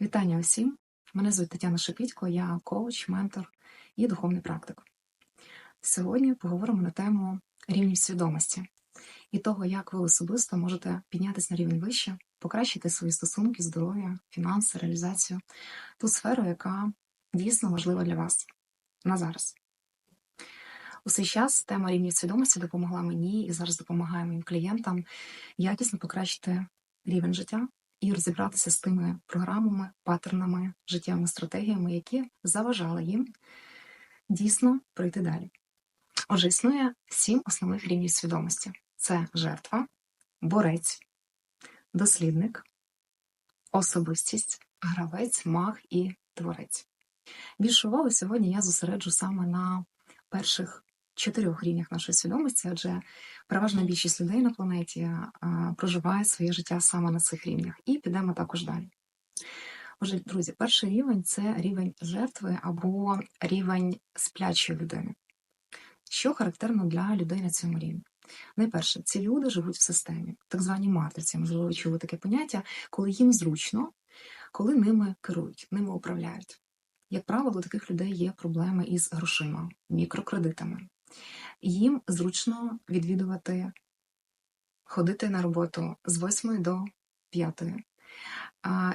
Вітання усім! Мене звуть Тетяна Шепітько, я коуч, ментор і духовний практик. Сьогодні поговоримо на тему рівнів свідомості і того, як ви особисто можете піднятися на рівень вище, покращити свої стосунки, здоров'я, фінанси, реалізацію, ту сферу, яка дійсно важлива для вас на зараз. У цей час тема рівнів свідомості допомогла мені і зараз допомагає моїм клієнтам якісно покращити рівень життя і розібратися з тими програмами, паттернами, життєвими стратегіями, які заважали їм дійсно пройти далі. Отже, існує сім основних рівнів свідомості: це жертва, борець, дослідник, особистість, гравець, маг і творець. Більше уваги сьогодні я зосереджу саме на перших чотирьох рівнях нашої свідомості, адже переважна більшість людей на планеті проживає своє життя саме на цих рівнях. І підемо також далі. Отже, друзі, перший рівень це рівень жертви або рівень сплячої людини. Що характерно для людей на цьому рівні? Найперше, ці люди живуть в системі, так звані матриці, можливо, чули таке поняття, коли їм зручно, коли ними керують, ними управляють. Як правило, у таких людей є проблеми із грошима, мікрокредитами, їм зручно відвідувати, ходити на роботу з 8 до 5,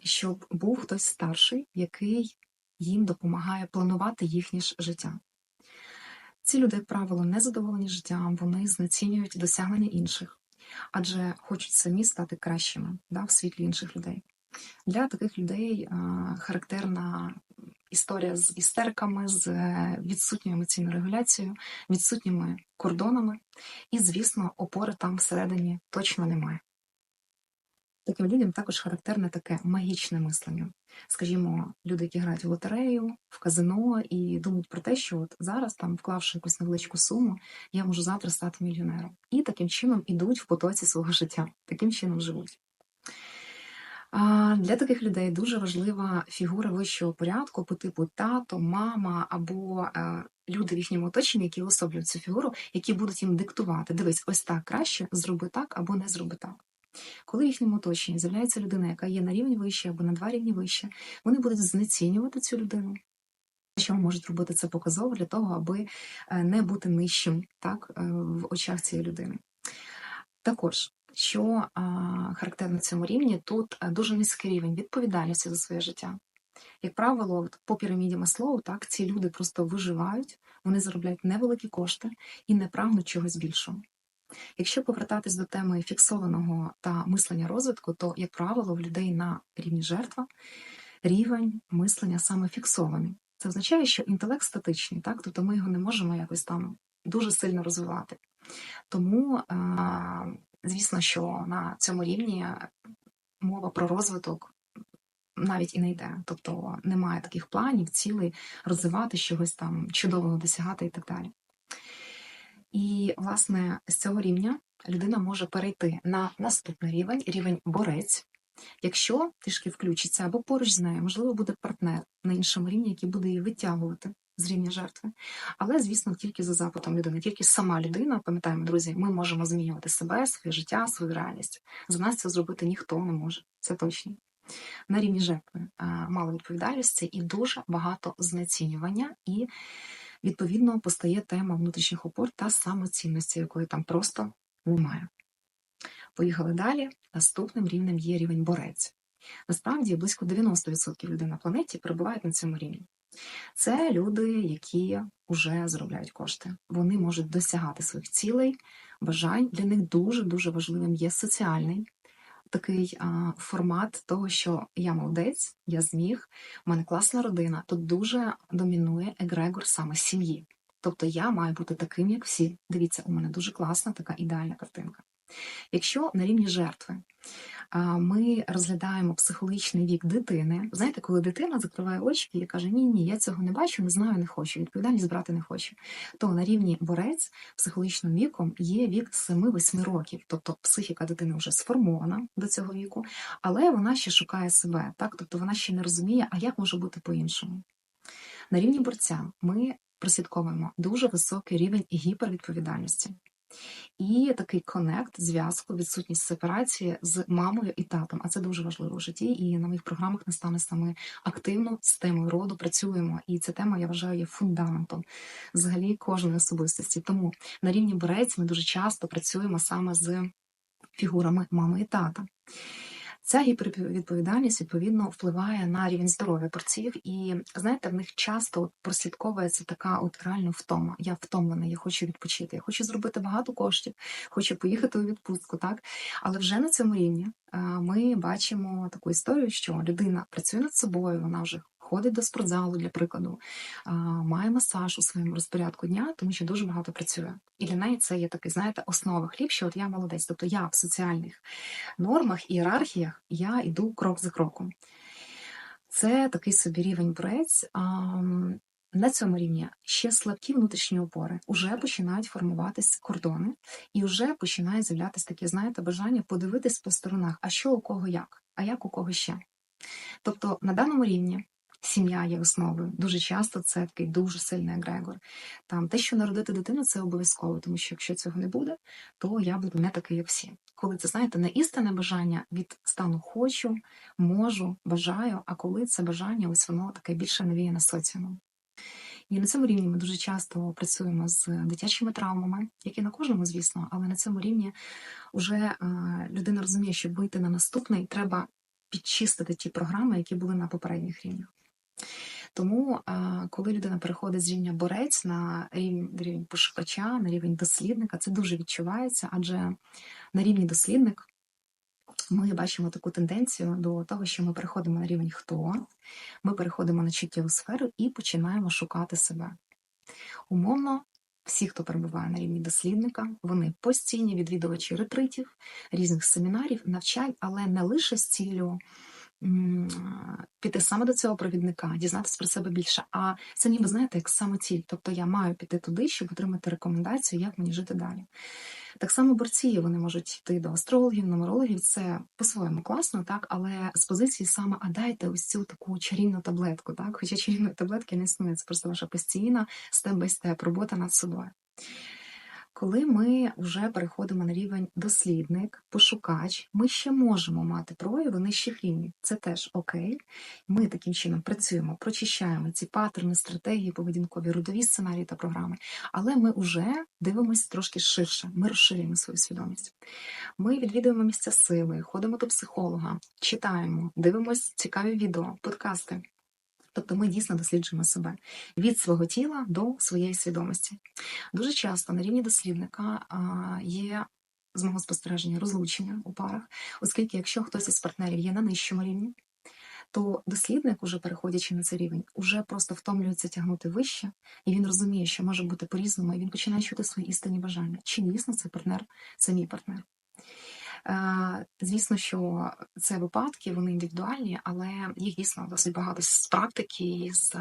щоб був хтось старший, який їм допомагає планувати їхнє життя. Ці люди, як правило, не задоволені життям, вони знецінюють досягнення інших, адже хочуть самі стати кращими да, в світлі інших людей. Для таких людей характерна історія з істериками, з е, відсутньою емоційною регуляцією, відсутніми кордонами, і, звісно, опори там всередині точно немає. Таким людям також характерне таке магічне мислення. Скажімо, люди, які грають в лотерею, в казино і думають про те, що от зараз, там, вклавши якусь невеличку суму, я можу завтра стати мільйонером. І таким чином ідуть в потоці свого життя, таким чином живуть. Для таких людей дуже важлива фігура вищого порядку по типу тато, мама або е, люди в їхньому оточенні, які особлюють цю фігуру, які будуть їм диктувати. Дивись, ось так краще, зроби так або не зроби так. Коли в їхньому оточенні з'являється людина, яка є на рівні вище або на два рівні вище, вони будуть знецінювати цю людину. Що можуть робити це показово для того, аби е, не бути нижчим так, е, в очах цієї людини. Також що характерно цьому рівні, тут е, дуже низький рівень відповідальності за своє життя. Як правило, по піраміді Маслоу, так, ці люди просто виживають, вони заробляють невеликі кошти і не прагнуть чогось більшого. Якщо повертатись до теми фіксованого та мислення розвитку, то, як правило, в людей на рівні жертва рівень мислення саме фіксований. Це означає, що інтелект статичний, так? тобто ми його не можемо якось там дуже сильно розвивати. Тому Звісно, що на цьому рівні мова про розвиток навіть і не йде. Тобто немає таких планів, цілей розвивати чогось там чудового досягати і так далі. І, власне, з цього рівня людина може перейти на наступний рівень, рівень борець, якщо трішки включиться або поруч з нею, можливо, буде партнер на іншому рівні, який буде її витягувати з рівня жертви. Але, звісно, тільки за запитом людини, тільки сама людина, пам'ятаємо, друзі, ми можемо змінювати себе, своє життя, свою реальність. За нас це зробити ніхто не може, це точно. На рівні жертви мало відповідальності і дуже багато знецінювання, і, відповідно, постає тема внутрішніх опор та самоцінності, якої там просто немає. Поїхали далі. Наступним рівнем є рівень борець. Насправді близько 90% людей на планеті перебувають на цьому рівні. Це люди, які вже заробляють кошти. Вони можуть досягати своїх цілей, бажань. Для них дуже-дуже важливим є соціальний такий а, формат того, що я молодець, я зміг, у мене класна родина. Тут дуже домінує егрегор саме сім'ї. Тобто я маю бути таким, як всі. Дивіться, у мене дуже класна така ідеальна картинка. Якщо на рівні жертви ми розглядаємо психологічний вік дитини, знаєте, коли дитина закриває очі і каже, ні, ні, я цього не бачу, не знаю, не хочу, відповідальність брати не хочу, то на рівні борець психологічним віком є вік 7-8 років, тобто психіка дитини вже сформована до цього віку, але вона ще шукає себе, так, тобто вона ще не розуміє, а як може бути по-іншому. На рівні борця ми прослідковуємо дуже високий рівень гіпервідповідальності. І такий конект, зв'язку, відсутність сепарації з мамою і татом. А це дуже важливо в житті. І на моїх програмах настане саме активно з темою роду працюємо. І ця тема, я вважаю, є фундаментом взагалі кожної особистості. Тому на рівні борець ми дуже часто працюємо саме з фігурами мами і тата. Ця гіпервідповідальність відповідно впливає на рівень здоров'я борців, і знаєте, в них часто прослідковується така от реально втома. Я втомлена, я хочу відпочити, я хочу зробити багато коштів, хочу поїхати у відпустку, так але вже на цьому рівні е, ми бачимо таку історію, що людина працює над собою, вона вже ходить до спортзалу, для прикладу, має масаж у своєму розпорядку дня, тому що дуже багато працює. І для неї це є такий, знаєте, основа хліб, що от я молодець. Тобто я в соціальних нормах, ієрархіях я йду крок за кроком. Це такий собі рівень борець. На цьому рівні ще слабкі внутрішні опори, вже починають формуватись кордони, і вже починає з'являтися таке, знаєте, бажання подивитись по сторонах, а що у кого як, а як у кого ще. Тобто на даному рівні сім'я є основою. Дуже часто це такий дуже сильний егрегор. Там те, що народити дитину, це обов'язково, тому що якщо цього не буде, то я буду не такий, як всі. Коли це знаєте, не істинне бажання від стану хочу, можу, бажаю, а коли це бажання, ось воно таке більше навіяне соціумом. І на цьому рівні ми дуже часто працюємо з дитячими травмами, які на кожному, звісно, але на цьому рівні вже людина розуміє, що вийти на наступний, треба підчистити ті програми, які були на попередніх рівнях. Тому, коли людина переходить з рівня борець на рівень, рівень пошукача, на рівень дослідника, це дуже відчувається, адже на рівні дослідник ми бачимо таку тенденцію до того, що ми переходимо на рівень хто, ми переходимо на чуттєву сферу і починаємо шукати себе. Умовно, всі, хто перебуває на рівні дослідника, вони постійні відвідувачі ретритів, різних семінарів, навчань, але не лише з ціллю піти саме до цього провідника, дізнатися про себе більше. А це ніби знаєте, як самоціль. Тобто я маю піти туди, щоб отримати рекомендацію, як мені жити далі. Так само борці вони можуть йти до астрологів, нумерологів, це по-своєму класно, так, але з позиції саме а дайте ось цю таку чарівну таблетку, так, хоча чарівної таблетки не існує, це просто ваша постійна степ-бай-степ, робота над собою. Коли ми вже переходимо на рівень дослідник, пошукач, ми ще можемо мати прояви нижчих рівнів. Це теж окей. Ми таким чином працюємо, прочищаємо ці паттерни, стратегії, поведінкові, родові сценарії та програми, але ми вже дивимося трошки ширше, ми розширюємо свою свідомість. Ми відвідуємо місця сили, ходимо до психолога, читаємо, дивимося цікаві відео, подкасти. Тобто ми дійсно досліджуємо себе від свого тіла до своєї свідомості. Дуже часто на рівні дослідника є з мого спостереження розлучення у парах, оскільки, якщо хтось із партнерів є на нижчому рівні, то дослідник, уже переходячи на цей рівень, уже просто втомлюється тягнути вище, і він розуміє, що може бути по-різному, і він починає чути свої істинні бажання. Чи дійсно це партнер, це мій партнер. Е, звісно, що це випадки, вони індивідуальні, але їх дійсно досить багато з практики, з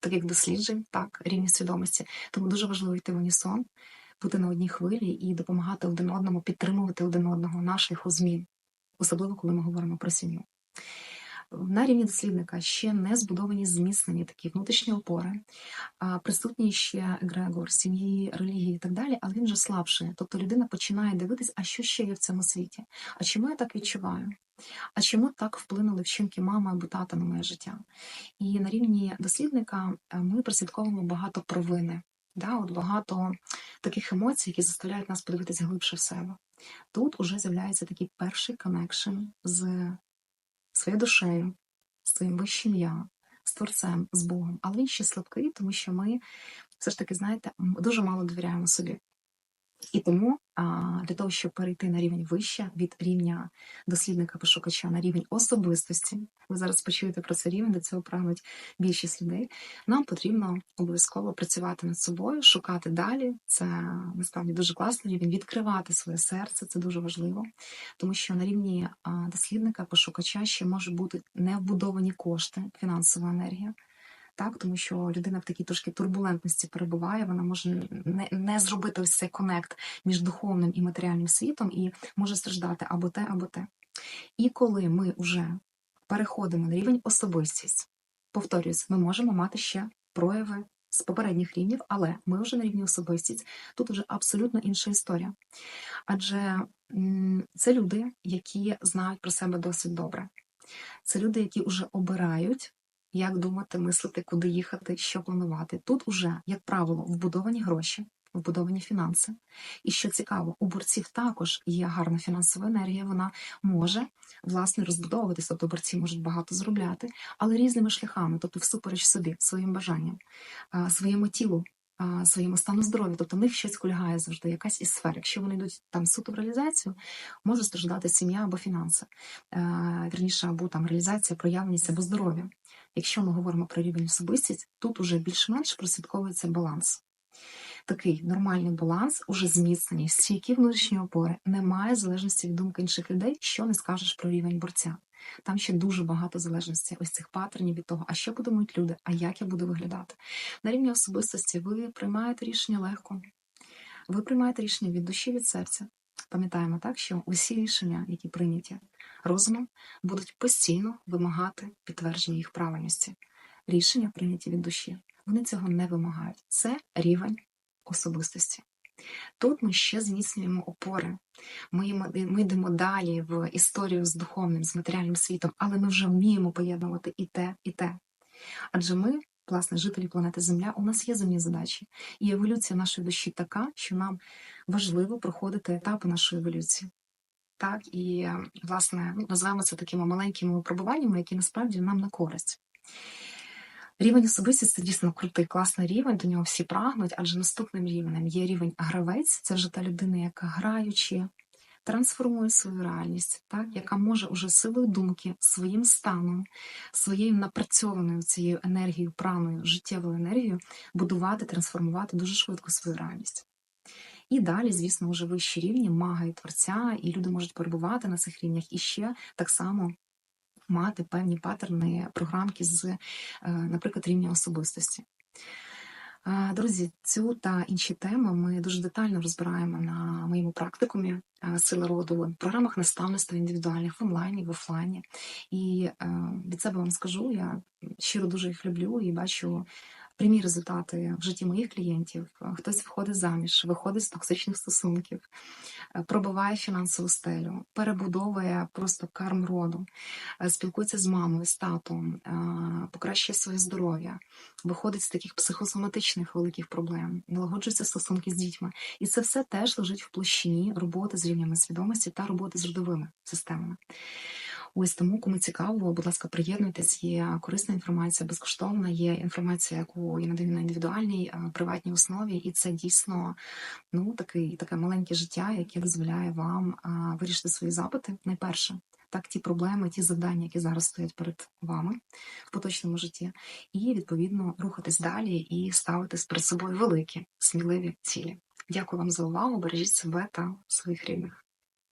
таких досліджень, так, рівні свідомості. Тому дуже важливо йти в унісон, бути на одній хвилі і допомагати один одному, підтримувати один одного на шляху змін, особливо коли ми говоримо про сім'ю. На рівні дослідника ще не збудовані зміцнені такі внутрішні опори, присутній ще егрегор, сім'ї, релігії і так далі, але він вже слабший. Тобто людина починає дивитись, а що ще є в цьому світі? А чому я так відчуваю? А чому так вплинули вчинки мами або тата на моє життя? І на рівні дослідника е, ми прослідковуємо багато провини, да, от багато таких емоцій, які заставляють нас подивитися глибше в себе. Тут уже з'являється такий перший коннекшн з своєю душею, з твоїм вищим я, з творцем, з Богом. Але він ще слабкий, тому що ми все ж таки, знаєте, дуже мало довіряємо собі. І тому для того, щоб перейти на рівень вище від рівня дослідника-пошукача на рівень особистості, ви зараз почуєте про це рівень, до цього прагнуть більшість людей. Нам потрібно обов'язково працювати над собою, шукати далі. Це насправді дуже класний рівень, відкривати своє серце, це дуже важливо, тому що на рівні дослідника, пошукача ще можуть бути невбудовані кошти, фінансова енергія так тому що людина в такій трошки турбулентності перебуває, вона може не не зробити ось цей конект між духовним і матеріальним світом і може страждати або те, або те. І коли ми вже переходимо на рівень особистість, повторюсь, ми можемо мати ще прояви з попередніх рівнів, але ми вже на рівні особистість. Тут вже абсолютно інша історія. Адже це люди, які знають про себе досить добре. Це люди, які вже обирають, як думати, мислити, куди їхати, що планувати. Тут уже, як правило, вбудовані гроші, вбудовані фінанси. І що цікаво, у борців також є гарна фінансова енергія, вона може власне розбудовуватись, тобто борці можуть багато заробляти, але різними шляхами, тобто всупереч собі, своїм бажанням, своєму тілу. Своєму стану здоров'я, тобто в них щось кульгає завжди, якась із сфер. Якщо вони йдуть там суто в реалізацію, може страждати сім'я або фінанси, е, вірніше, або там реалізація, проявленість або здоров'я. Якщо ми говоримо про рівень особистість, тут уже більш-менш прослідковується баланс. Такий нормальний баланс, уже зміцнені, стійкі внутрішні опори, немає залежності від думки інших людей, що не скажеш про рівень борця. Там ще дуже багато залежності ось цих паттернів від того, а що подумають люди, а як я буду виглядати. На рівні особистості ви приймаєте рішення легко, ви приймаєте рішення від душі, від серця. Пам'ятаємо так, що усі рішення, які прийняті розумом, будуть постійно вимагати підтвердження їх правильності. Рішення прийняті від душі. Вони цього не вимагають. Це рівень особистості. Тут ми ще зміцнюємо опори. Ми, ми йдемо далі в історію з духовним, з матеріальним світом, але ми вже вміємо поєднувати і те, і те. Адже ми, власне, жителі планети Земля, у нас є земні задачі. І еволюція нашої душі така, що нам важливо проходити етапи нашої еволюції. Так, і, власне, ну, називаємо це такими маленькими випробуваннями, які насправді нам на користь. Рівень особистості це дійсно крутий, класний рівень, до нього всі прагнуть, адже наступним рівнем є рівень гравець, це вже та людина, яка граючи, трансформує свою реальність, так, яка може уже силою думки, своїм станом, своєю напрацьованою цією енергією, праною, життєвою енергією будувати, трансформувати дуже швидко свою реальність. І далі, звісно, вже вищі рівні мага і творця, і люди можуть перебувати на цих рівнях і ще так само мати певні паттерни, програмки з, е, наприклад, рівня особистості. Друзі, цю та інші теми ми дуже детально розбираємо на моєму практикумі сили роду в програмах наставництва індивідуальних в онлайні, в офлайні. І е, від себе вам скажу, я щиро дуже їх люблю і бачу прямі результати в житті моїх клієнтів. Е, Хтось виходить заміж, виходить з токсичних стосунків, е, пробиває фінансову стелю, перебудовує просто карм роду, е, спілкується з мамою, з татом, покращує своє здоров'я, виходить з таких психосоматичних великих проблем, налагоджуються стосунки з дітьми. І це все теж лежить в площині роботи з рівнями свідомості та роботи з родовими системами. Ось тому, кому цікаво, будь ласка, приєднуйтесь. Є корисна інформація, безкоштовна, є інформація, яку я надаю на індивідуальній е, приватній основі, і це дійсно ну такий таке маленьке життя, яке дозволяє вам а, вирішити свої запити найперше. Так, ті проблеми, ті завдання, які зараз стоять перед вами в поточному житті, і відповідно рухатись далі і ставити перед собою великі, сміливі цілі. Дякую вам за увагу. Бережіть себе та своїх рідних.